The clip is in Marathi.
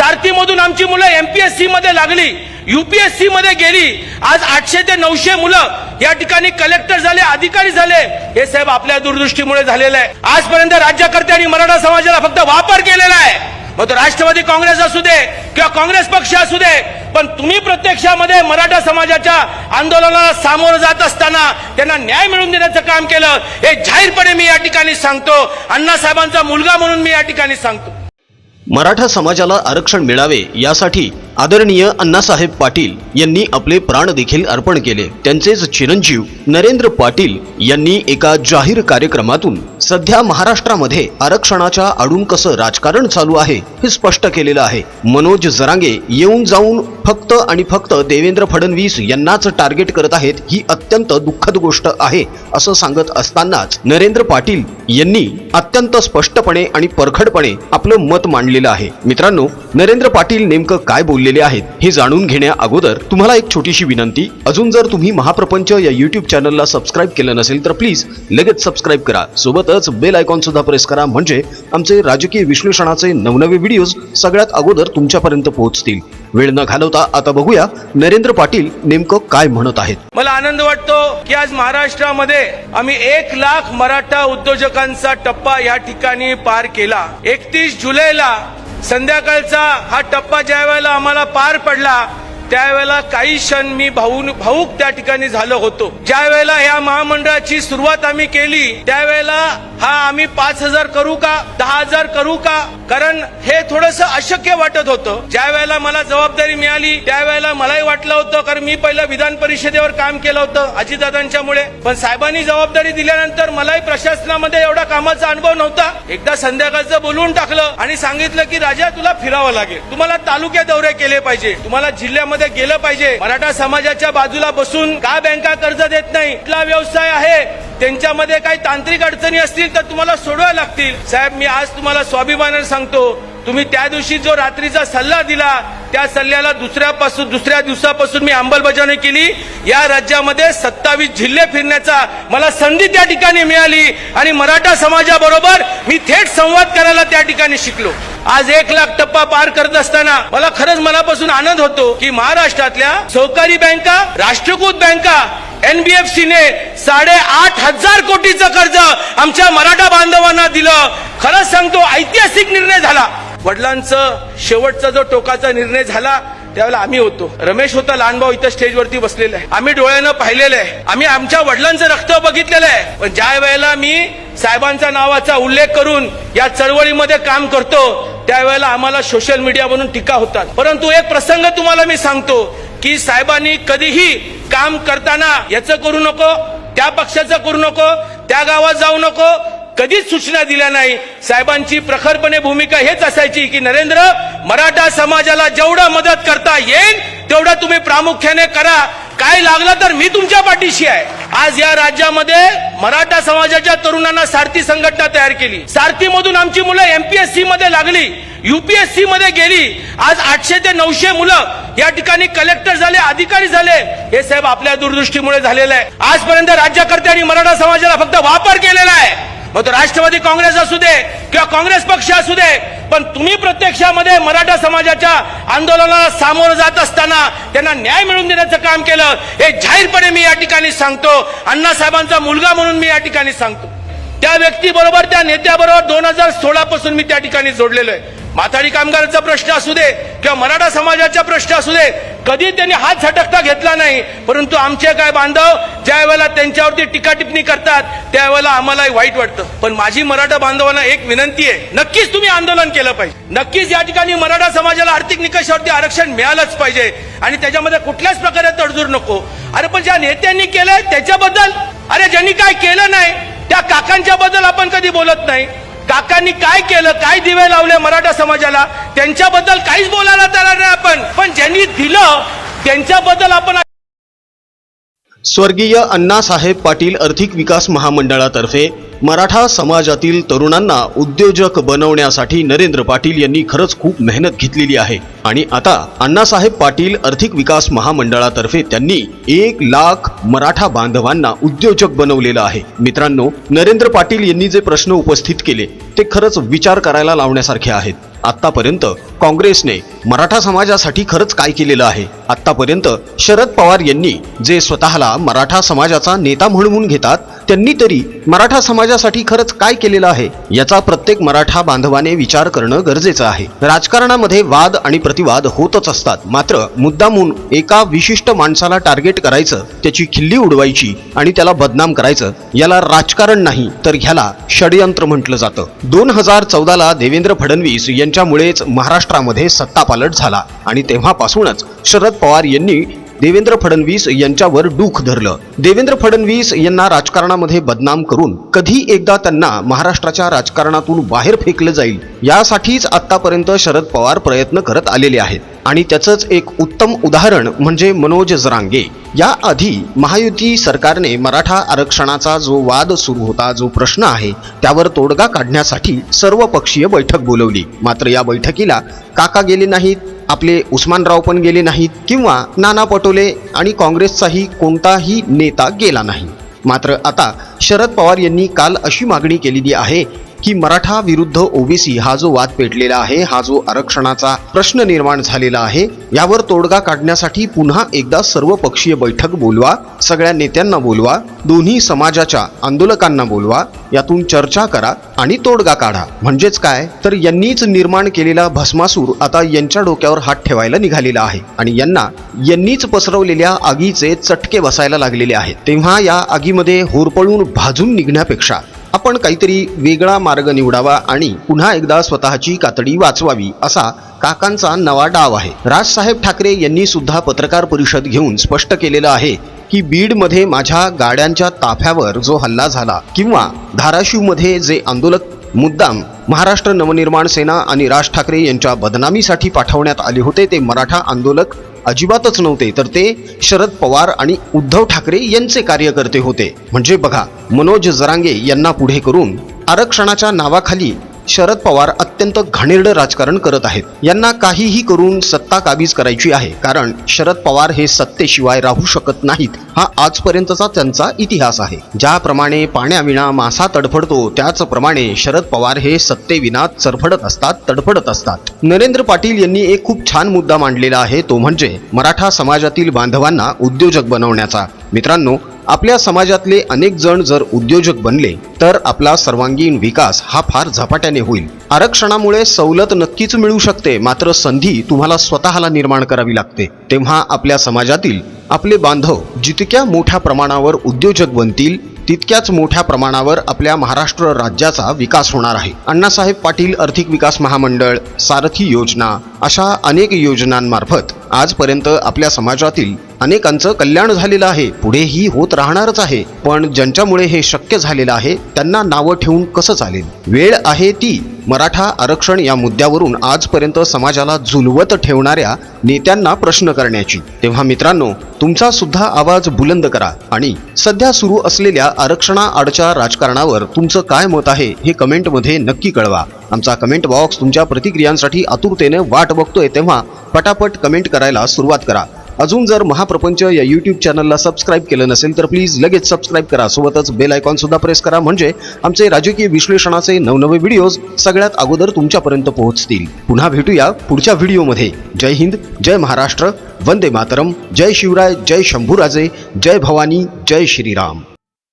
सारथीमधून आमची मुलं एमपीएससी मध्ये लागली युपीएससी मध्ये गेली. आज आठशे ते नऊशे मुलं या ठिकाणी कलेक्टर झाले अधिकारी झाले. हे साहेब आपल्या दूरदृष्टीमुळे झालेलं आहे. आजपर्यंत राज्यकर्ते आणि मराठा समाजाला फक्त वापर केलेला आहे. मग तो राष्ट्रवादी काँग्रेस असू दे किंवा काँग्रेस पक्ष असू दे पण तुम्ही प्रत्यक्षामध्ये मराठा समाजाच्या आंदोलनाला सामोरं जात असताना त्यांना न्याय मिळवून देण्याचं काम केलं हे जाहीरपणे मी या ठिकाणी सांगतो. अण्णासाहेबांचा मुलगा म्हणून मी या ठिकाणी सांगतो. मराठा समाजाला आरक्षण मिळावे यासाठी आदरणीय अण्णासाहेब पाटील यांनी आपले प्राण देखील अर्पण केले. त्यांचेच चिरंजीव नरेंद्र पाटील यांनी एका जाहीर कार्यक्रमातून सध्या महाराष्ट्रामध्ये आरक्षणाच्या आडून कसं राजकारण चालू आहे हे स्पष्ट केलेलं आहे. मनोज जरांगे येऊन जाऊन फक्त आणि फक्त देवेंद्र फडणवीस यांनाच टार्गेट करत आहेत ही अत्यंत दुःखद गोष्ट आहे असं सांगत असतानाच नरेंद्र पाटील यांनी अत्यंत स्पष्टपणे आणि परखडपणे आपलं मत मांडलेलं आहे. मित्रांनो नरेंद्र पाटील नेमकं काय बोलले? केलेले आहेत. हे जाणून घेण्या अगोदर तुम्हाला एक छोटीशी विनंती. अजून जर तुम्ही महाप्रपंच या युट्यूब चॅनलला सबस्क्राईब केलं नसेल तर प्लीज लगेच सबस्क्राईब करा. सोबतच बेल आयकॉन सुद्धा प्रेस करा. म्हणजे आमचे राजकीय विश्लेषणाचे नवनवे व्हिडिओज सगळ्यात अगोदर तुमच्यापर्यंत पोहोचतील. वेळ न घालवता आता बघूया नरेंद्र पाटील नेमकं काय म्हणत आहेत. मला आनंद वाटतो की आज महाराष्ट्रामध्ये आम्ही एक लाख मराठा उद्योजकांचा टप्पा या ठिकाणी पार केला. एकतीस जुलैला संध्याकाळचा हा टप्पा ज्या वेळेला आम्हाला पार पडला त्यावेळेला काही क्षण मी भाऊ भाऊक त्या ठिकाणी झालो होतो. ज्या वेळेला या महामंडळाची सुरुवात आम्ही केली त्यावेळेला हा आम्ही पाच हजार करू का? दहा हजार करू का? कारण हे थोडस अशक्य वाटत होतं. ज्या वेळेला मला जबाबदारी मिळाली त्यावेळेला मलाही वाटलं होतं कारण मी पहिलं विधान परिषदेवर काम केलं होतं अजितदादांच्यामुळे पण साहेबांनी जबाबदारी दिल्यानंतर मलाही प्रशासनामध्ये एवढा कामाचा अनुभव नव्हता. एकदा संध्याकाळचं बोलवून टाकलं आणि सांगितलं की राजा तुला फिरावं लागेल. तुम्हाला तालुक्या दौरे केले पाहिजे. तुम्हाला जिल्ह्यामध्ये गेलं पाहिजे. मराठा समाजाच्या बाजूला बसून का बँका कर्ज देत नाही? कुठला व्यवसाय आहे. त्यांच्यामध्ये काही तांत्रिक अडचणी असतील तर तुम्हाला सोडवायला लागतील. साहेब मी आज तुम्हाला स्वाभिमानाने सांगतो तुम्ही त्या दिवशी जो रात्रीचा सल्ला दिला त्या सल्ल्याला दुसऱ्यापासून दुसऱ्या दिवसापासून मी अंमलबजावणी केली. या राज्यामध्ये सत्तावीस जिल्हे फिरण्याचा मला संधी त्या ठिकाणी मिळाली आणि मराठा समाजाबरोबर मी थेट संवाद करायला त्या ठिकाणी शिकलो. आज एक लाख टप्पा पार करत असताना मला खरंच मनापासून आनंद होतो की महाराष्ट्रातल्या सहकारी बँका राष्ट्रीयकृत बँका एनबीएफसीने साडेआठ हजार कोटीचं कर्ज आमच्या मराठा बांधवांना दिलं. खरंच सांगतो ऐतिहासिक निर्णय झाला. वडिलांचं शेवटचा जो टोकाचा निर्णय झाला त्यावेळेला आम्ही होतो. रमेश होता लहान भाऊ इथं स्टेजवरती बसलेला आहे. आम्ही डोळ्यानं पाहिलेलं आहे. आम्ही आमच्या वडिलांचं रक्त बघितलेलं आहे. पण ज्या वेळेला मी साहेबांचा नावाचा उल्लेख करून या चळवळीमध्ये काम करतो त्यावेळेला आम्हाला सोशल मीडियावरून टीका होतात. परंतु एक प्रसंग तुम्हाला मी सांगतो की साहेबांनी कधीही काम करताना याचं करू नको त्या पक्षाचं करू नको त्या गावात जाऊ नको कधीच सूचना दिल्या नाही. साहेबांची प्रखरपणे भूमिका हेच असायची की नरेंद्र मराठा समाजाला जेवढं मदत करता येईल तेवढं तुम्ही प्रामुख्याने करा. काय लागलं तर मी तुमच्या पाठीशी आहे. आज या राज्यामध्ये मराठा समाजाच्या तरुणांना सारथी संघटना तयार केली. सारथीमधून आमची मुलं एमपीएससी मध्ये लागली. युपीएससी मध्ये गेली. आज आठशे ते नऊशे मुलं या ठिकाणी कलेक्टर झाले अधिकारी झाले. हे साहेब आपल्या दूरदृष्टीमुळे झालेलं आहे. आजपर्यंत राज्यकर्त्यांनी मराठा समाजाला फक्त वापर केलेला आहे. मग तो राष्ट्रवादी काँग्रेस असू दे किंवा काँग्रेस पक्ष असू दे पण तुम्ही प्रत्यक्षामध्ये मराठा समाजाच्या आंदोलनाला सामोरं जात असताना त्यांना न्याय मिळवून देण्याचं काम केलं हे जाहीरपणे मी या ठिकाणी सांगतो. अण्णासाहेबांचा मुलगा म्हणून मी या ठिकाणी सांगतो. त्या व्यक्तीबरोबर त्या नेत्याबरोबर दोन हजार सोळा पासून मी त्या ठिकाणी जोडलेलो आहे. माथाडी कामगारांचा प्रश्न असू दे किंवा मराठा समाजाचा प्रश्न असू दे कधी त्यांनी हात झटकता घेतला नाही परंतु आमचे काय बांधव ज्या वेळेला त्यांच्यावरती टीका टिप्पणी करतात त्यावेळेला आम्हालाही वाईट वाटतं. पण माझी मराठा बांधवांना एक विनंती आहे नक्कीच तुम्ही आंदोलन केलं पाहिजे. नक्कीच या ठिकाणी मराठा समाजाला आर्थिक निकषावरती आरक्षण मिळालंच पाहिजे. आणि त्याच्यामध्ये कुठल्याच प्रकारे तडजोड नको. अरे पण ज्या नेत्यांनी केलंय त्याच्याबद्दल अरे ज्यांनी काय केलं नाही त्या काकांच्या बद्दल आपण कधी बोलत नाही. काकांनी काय केलं काय दिवे लावले मराठा समाजाला? त्यांच्याबद्दल काहीच बोलायला तयार नाही आपण. पण ज्यांनी दिलं त्यांच्याबद्दल आपण स्वर्गीय अण्णासाहेब पाटील आर्थिक विकास महामंडळातर्फे मराठा समाजातील तरुणांना उद्योजक बनवण्यासाठी नरेंद्र पाटील यांनी खरंच खूप मेहनत घेतलेली आहे. आणि आता अण्णासाहेब पाटील आर्थिक विकास महामंडळातर्फे त्यांनी एक लाख मराठा बांधवांना उद्योजक बनवलेलं आहे. मित्रांनो नरेंद्र पाटील यांनी जे प्रश्न उपस्थित केले ते खरंच विचार करायला लावण्यासारखे आहेत. आतापर्यंत काँग्रेसने मराठा समाजासाठी खरंच काय केलेलं आहे? आतापर्यंत शरद पवार यांनी जे स्वतःला मराठा समाजाचा नेता म्हणवून घेतात त्यांनी तरी मराठा समाजासाठी खरंच काय केलेलं आहे याचा प्रत्येक मराठा बांधवाने विचार करणं गरजेचं आहे. राजकारणामध्ये वाद आणि प्रतिवाद होतच असतात. मात्र मुद्दामून एका विशिष्ट माणसाला टार्गेट करायचं त्याची खिल्ली उडवायची आणि त्याला बदनाम करायचं याला राजकारण नाही तर ह्याला षडयंत्र म्हटलं जातं. दोन हजार चौदाला देवेंद्र फडणवीस यांच्यामुळेच महाराष्ट्रामध्ये सत्तापालट झाला आणि तेव्हापासूनच शरद पवार यांनी देवेंद्र फडणवीस यांच्यावर डूख धरलं. देवेंद्र फडणवीस यांना राजकारणामध्ये बदनाम करून कधी एकदा त्यांना महाराष्ट्राच्या राजकारणातून बाहेर फेकलं जाईल यासाठीच आतापर्यंत शरद पवार प्रयत्न करत आलेले आहेत. आणि त्याचंच एक उत्तम उदाहरण म्हणजे मनोज जरांगे. याआधी महायुती सरकारने मराठा आरक्षणाचा जो वाद सुरू होता जो प्रश्न आहे त्यावर तोडगा काढण्यासाठी सर्वपक्षीय बैठक बोलवली. मात्र या बैठकीला काका गेले नाहीत. आपले उस्मानराव पण गेले नाहीत किंवा नाना पटोले आणि काँग्रेसचाही कोणताही नेता गेला नाही. मात्र आता शरद पवार यांनी काल अशी मागणी केलेली आहे की मराठा विरुद्ध ओबीसी हा जो वाद पेटलेला आहे हा जो आरक्षणाचा प्रश्न निर्माण झालेला आहे यावर तोडगा काढण्यासाठी पुन्हा एकदा सर्वपक्षीय बैठक बोलवा सगळ्या नेत्यांना बोलवा दोन्ही समाजाच्या आंदोलकांना बोलवा यातून चर्चा करा आणि तोडगा काढा. म्हणजेच काय? तर यांनीच निर्माण केलेला भस्मासूर आता यांच्या डोक्यावर हात ठेवायला निघालेला आहे आणि यांना यांनीच पसरवलेल्या आगीचे चटके बसायला लागलेले आहेत. तेव्हा या आगीमध्ये होरपळून भाजून निघण्यापेक्षा आपण काहीतरी वेगळा मार्ग निवडावा आणि पुन्हा एकदा स्वतःची कातडी वाचवावी असा काकांचा नवा डाव आहे. राजसाहेब ठाकरे यांनी सुद्धा पत्रकार परिषद घेऊन स्पष्ट केलेलं आहे की बीडमध्ये माझ्या गाड्यांच्या ताफ्यावर जो हल्ला झाला किंवा धाराशिवमध्ये जे आंदोलक मुद्दाम महाराष्ट्र नवनिर्माण सेना आणि राज ठाकरे यांच्या बदनामीसाठी पाठवण्यात आले होते ते मराठा आंदोलक अजिबातच नव्हते तर ते शरद पवार आणि उद्धव ठाकरे यांचे कार्यकर्ते होते. म्हणजे बघा मनोज जरांगे यांना पुढे करून आरक्षणाच्या नावाखाली शरद पवार अत्यंत घाणेरड राजकारण करत आहेत. यांना काहीही करून सत्ता काबीज करायची आहे. कारण शरद पवार हे सत्तेशिवाय राहू शकत नाहीत. हा आजपर्यंतचा त्यांचा इतिहास आहे. ज्याप्रमाणे पाण्याविना मासा तडफडतो त्याचप्रमाणे शरद पवार हे सत्तेविना चरफडत असतात तडफडत असतात. नरेंद्र पाटील यांनी एक खूप छान मुद्दा मांडलेला आहे तो म्हणजे मराठा समाजातील बांधवांना उद्योजक बनवण्याचा. मित्रांनो आपल्या समाजातले अनेक जण जर उद्योजक बनले तर आपला सर्वांगीण विकास हा फार झपाट्याने होईल. आरक्षणामुळे सवलत नक्कीच मिळू शकते मात्र संधी तुम्हाला स्वतःला निर्माण करावी लागते. तेव्हा आपल्या समाजातील आपले बांधव जितक्या मोठ्या प्रमाणावर उद्योजक बनतील तितक्याच मोठ्या प्रमाणावर आपल्या महाराष्ट्र राज्याचा विकास होणार आहे. अण्णासाहेब पाटील आर्थिक विकास महामंडळ सारथी योजना अशा अनेक योजनांमार्फत आजपर्यंत आपल्या समाजातील अनेकांचं कल्याण झालेलं आहे. पुढेही होत राहणारच आहे. पण ज्यांच्यामुळे हे शक्य झालेलं आहे त्यांना नावं ठेवून कसं चालेल? वेळ आहे ती. मराठा आरक्षण या मुद्द्यावरून आजपर्यंत समाजाला झुलवत ठेवणाऱ्या नेत्यांना प्रश्न करण्याची. तेव्हा मित्रांनो तुमचा सुद्धा आवाज बुलंद करा. आणि सध्या सुरू असलेल्या आरक्षणाआडच्या राजकारणावर तुमचं काय मत आहे हे कमेंटमध्ये नक्की कळवा. आमचा कमेंट बॉक्स तुमच्या प्रतिक्रियांसाठी आतुरतेने वाट बघतोय तेव्हा पटापट कमेंट करायला सुरुवात करा. अजून जर महाप्रपंच या यूट्यूब चॅनलला सबस्क्राईब केलं नसेल तर प्लीज लगेच सबस्क्राईब करा. सोबतच बेल आयकॉन सुद्धा प्रेस करा. म्हणजे आमचे राजकीय विश्लेषणाचे नवनवे व्हिडिओज सगळ्यात अगोदर तुमच्यापर्यंत पोहोचतील. पुन्हा भेटूया पुढच्या व्हिडिओमध्ये जय हिंद जय महाराष्ट्र वंदे मातरम जय शिवराय जय शंभूराजे जय भवानी जय श्रीराम.